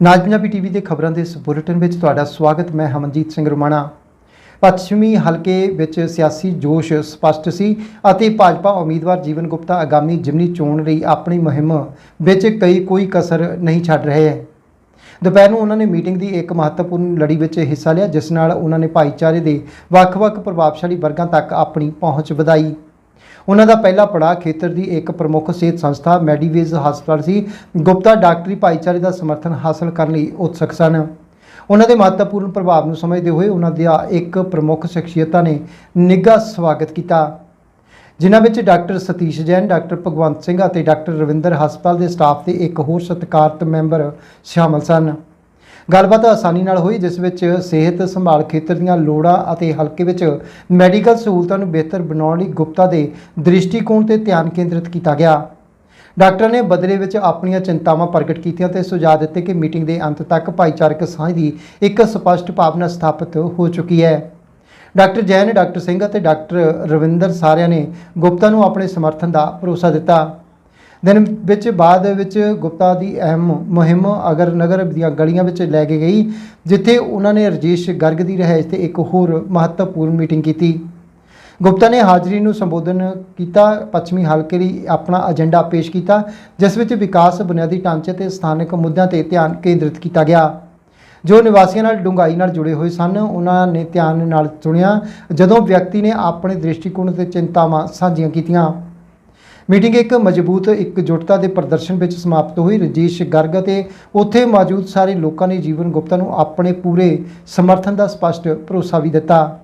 ਨਾਜ Punjabi TV ਦੇ ਖਬਰਾਂ ਦੇ ਇਸ ਬੁਲੇਟਿਨ ਵਿੱਚ ਤੁਹਾਡਾ ਸਵਾਗਤ, ਮੈਂ ਹਮਨਜੀਤ ਸਿੰਘ ਰੁਮਾਣਾ। ਪੱਛਮੀ ਹਲਕੇ ਵਿੱਚ ਸਿਆਸੀ ਜੋਸ਼ ਸਪਸ਼ਟ ਸੀ ਅਤੇ ਭਾਜਪਾ ਉਮੀਦਵਾਰ ਜੀਵਨ ਗੁਪਤਾ ਆਗਾਮੀ ਜਿਮਨੀ ਚੋਣ ਲਈ ਆਪਣੀ ਮੁਹਿੰਮ ਵਿੱਚ ਕਈ, ਕੋਈ ਕਸਰ ਨਹੀਂ ਛੱਡ ਰਹੇ। ਹੈ ਦੁਪਹਿਰ ਨੂੰ ਉਹਨਾਂ ਨੇ ਮੀਟਿੰਗ ਦੀ ਇੱਕ ਮਹੱਤਵਪੂਰਨ ਲੜੀ ਵਿੱਚ ਹਿੱਸਾ ਲਿਆ, ਜਿਸ ਨਾਲ ਉਹਨਾਂ ਨੇ ਭਾਈਚਾਰੇ ਦੇ ਵੱਖ-ਵੱਖ ਪ੍ਰਭਾਵਸ਼ਾਲੀ ਵਰਗਾਂ ਤੱਕ ਆਪਣੀ ਪਹੁੰਚ ਵਧਾਈ। ਉਹਨਾਂ ਦਾ ਪਹਿਲਾ ਪੜਾਅ ਖੇਤਰ ਦੀ ਇੱਕ ਪ੍ਰਮੁੱਖ ਸਿਹਤ ਸੰਸਥਾ ਮੈਡੀਵੇਜ਼ ਹਸਪਤਾਲ ਸੀ। ਗੁਪਤਾ ਡਾਕਟਰੀ ਭਾਈਚਾਰੇ ਦਾ ਸਮਰਥਨ ਹਾਸਲ ਕਰਨ ਲਈ ਉਤਸੁਕ ਸਨ। ਉਹਨਾਂ ਦੇ ਮਹੱਤਵਪੂਰਨ ਪ੍ਰਭਾਵ ਨੂੰ ਸਮਝਦੇ ਹੋਏ ਉਹਨਾਂ ਦੀ ਇੱਕ ਪ੍ਰਮੁੱਖ ਸ਼ਖਸੀਅਤਾਂ ਨੇ ਨਿੱਘਾ ਸਵਾਗਤ ਕੀਤਾ। ਜਿਨ੍ਹਾਂ ਵਿੱਚ ਡਾਕਟਰ ਸਤੀਸ਼ ਜੈਨ, ਡਾਕਟਰ ਭਗਵੰਤ ਸਿੰਘ ਅਤੇ ਡਾਕਟਰ ਰਵਿੰਦਰ ਹਸਪਤਾਲ ਦੇ ਸਟਾਫ ਦੇ ਇੱਕ ਹੋਰ ਸਤਿਕਾਰਤ ਮੈਂਬਰ ਸ਼ਾਮਲ ਸਨ। ਗੱਲਬਾਤ ਆਸਾਨੀ ਨਾਲ ਹੋਈ, ਜਿਸ ਵਿੱਚ ਸਿਹਤ ਸੰਭਾਲ ਖੇਤਰ ਦੀਆਂ ਲੋੜਾਂ ਅਤੇ ਹਲਕੇ ਵਿੱਚ ਮੈਡੀਕਲ ਸਹੂਲਤਾਂ ਨੂੰ ਬਿਹਤਰ ਬਣਾਉਣ ਲਈ ਗੁਪਤਾ ਦੇ ਦ੍ਰਿਸ਼ਟੀਕੋਣ ਤੇ ਧਿਆਨ ਕੇਂਦਰਿਤ ਕੀਤਾ ਗਿਆ। ਡਾਕਟਰਾਂ ਨੇ ਬਦਲੇ ਵਿੱਚ ਆਪਣੀਆਂ ਚਿੰਤਾਵਾਂ ਪ੍ਰਗਟ ਕੀਤੀਆਂ ਤੇ ਸੁਝਾਅ ਦਿੱਤੇ ਕਿ ਮੀਟਿੰਗ ਦੇ ਅੰਤ ਤੱਕ ਭਾਈਚਾਰਕ ਸਾਂਝ ਦੀ ਇੱਕ ਸਪਸ਼ਟ ਭਾਵਨਾ ਸਥਾਪਿਤ ਹੋ ਚੁੱਕੀ ਹੈ। ਡਾਕਟਰ ਜੈਨ, ਡਾਕਟਰ ਸਿੰਘ ਅਤੇ ਡਾਕਟਰ ਰਵਿੰਦਰ ਸਾਰਿਆਂ ਨੇ ਗੁਪਤਾ ਨੂੰ ਆਪਣੇ ਸਮਰਥਨ ਦਾ ਭਰੋਸਾ ਦਿੱਤਾ। ਦਿਨ ਵਿੱਚ ਬਾਅਦ ਵਿੱਚ ਗੁਪਤਾ ਦੀ ਅਹਿਮ ਮੁਹਿੰਮ ਅਗਰ ਨਗਰ ਦੀਆਂ ਗਲੀਆਂ ਵਿੱਚ ਲੈ ਕੇ ਗਈ, ਜਿੱਥੇ ਉਹਨਾਂ ਨੇ ਰਜੇਸ਼ ਗਰਗ ਦੀ ਰਿਹਾਇਸ਼ ਤੇ ਇੱਕ ਹੋਰ ਮਹੱਤਵਪੂਰਨ ਮੀਟਿੰਗ ਕੀਤੀ। ਗੁਪਤਾ ਨੇ ਹਾਜ਼ਰੀ ਨੂੰ ਸੰਬੋਧਨ ਕੀਤਾ, ਪੱਛਮੀ ਹਲਕੇ ਲਈ ਆਪਣਾ ਏਜੰਡਾ ਪੇਸ਼ ਕੀਤਾ, ਜਿਸ ਵਿੱਚ ਵਿਕਾਸ ਬੁਨਿਆਦੀ ਢਾਂਚੇ ਤੇ ਸਥਾਨਕ ਮੁੱਦਿਆਂ ਤੇ ਧਿਆਨ ਕੇਂਦਰਿਤ ਕੀਤਾ ਗਿਆ। ਜੋ ਨਿਵਾਸੀਆਂ ਨਾਲ ਡੂੰਘਾਈ ਨਾਲ ਜੁੜੇ ਹੋਏ ਸਨ, ਉਹਨਾਂ ਨੇ ਧਿਆਨ ਨਾਲ ਸੁਣਿਆ, ਜਦੋਂ ਵਿਅਕਤੀ ਨੇ ਆਪਣੇ ਦ੍ਰਿਸ਼ਟੀਕੋਣ ਤੇ ਚਿੰਤਾਵਾਂ ਸਾਂਝੀਆਂ ਕੀਤੀਆਂ। ਮੀਟਿੰਗ ਇੱਕ ਮਜ਼ਬੂਤ ਇਕਜੁੱਟਤਾ ਦੇ ਪ੍ਰਦਰਸ਼ਨ ਵਿੱਚ ਸਮਾਪਤ ਹੋਈ। ਰਜੇਸ਼ ਗਰਗ ਅਤੇ ਉੱਥੇ ਮੌਜੂਦ ਸਾਰੇ ਲੋਕਾਂ ਨੇ ਜੀਵਨ ਗੁਪਤਾ ਨੂੰ ਆਪਣੇ ਪੂਰੇ ਸਮਰਥਨ ਦਾ ਸਪਸ਼ਟ ਭਰੋਸਾ ਵੀ ਦਿੱਤਾ।